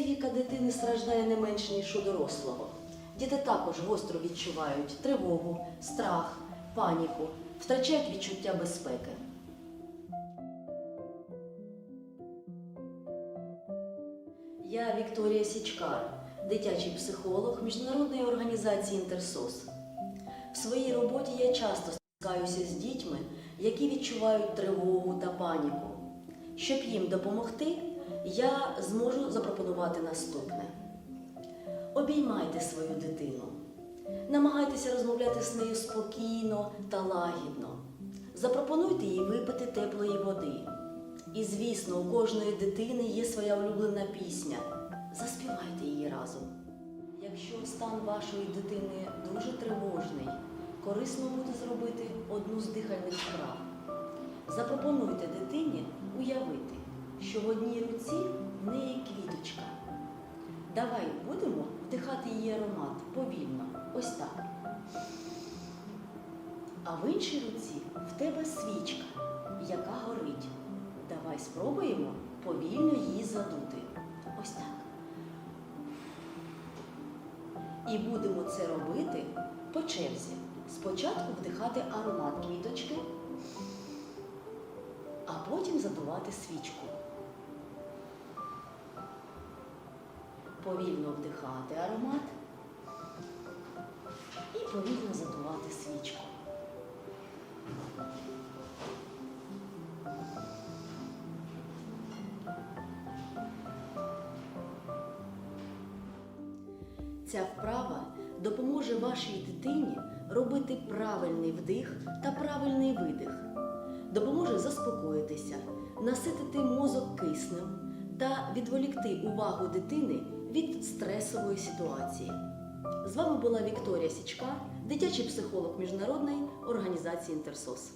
Психіка дитини страждає не менше, ніж у дорослого. Діти також гостро відчувають тривогу, страх, паніку, втрачають відчуття безпеки. Я Вікторія Січкар, дитячий психолог міжнародної організації Інтерсос. В своїй роботі я часто стикаюся з дітьми, які відчувають тривогу та паніку. Щоб їм допомогти, я зможу запропонувати наступне: обіймайте свою дитину, намагайтеся розмовляти з нею спокійно та лагідно. Запропонуйте їй випити теплої води. І, звісно, у кожної дитини є своя улюблена пісня. Заспівайте її разом. Якщо стан вашої дитини дуже тривожний, корисно буде зробити одну з дихальних вправ. Запропонуйте дитині уявити, що в одній руці в неї квіточка. Давай будемо вдихати її аромат повільно, ось так. А в іншій руці в тебе свічка, яка горить. Давай спробуємо повільно її задути. Ось так. І будемо це робити по черзі. Спочатку вдихати аромат квіточки, а потім задувати свічку. Повільно вдихати аромат і повільно задувати свічку. Ця вправа допоможе вашій дитині робити правильний вдих та правильний видих, допоможе заспокоїтися, наситити мозок киснем та відволікти увагу дитини від стресової ситуації. З вами була Вікторія Січка, дитячий психолог міжнародної організації Інтерсос.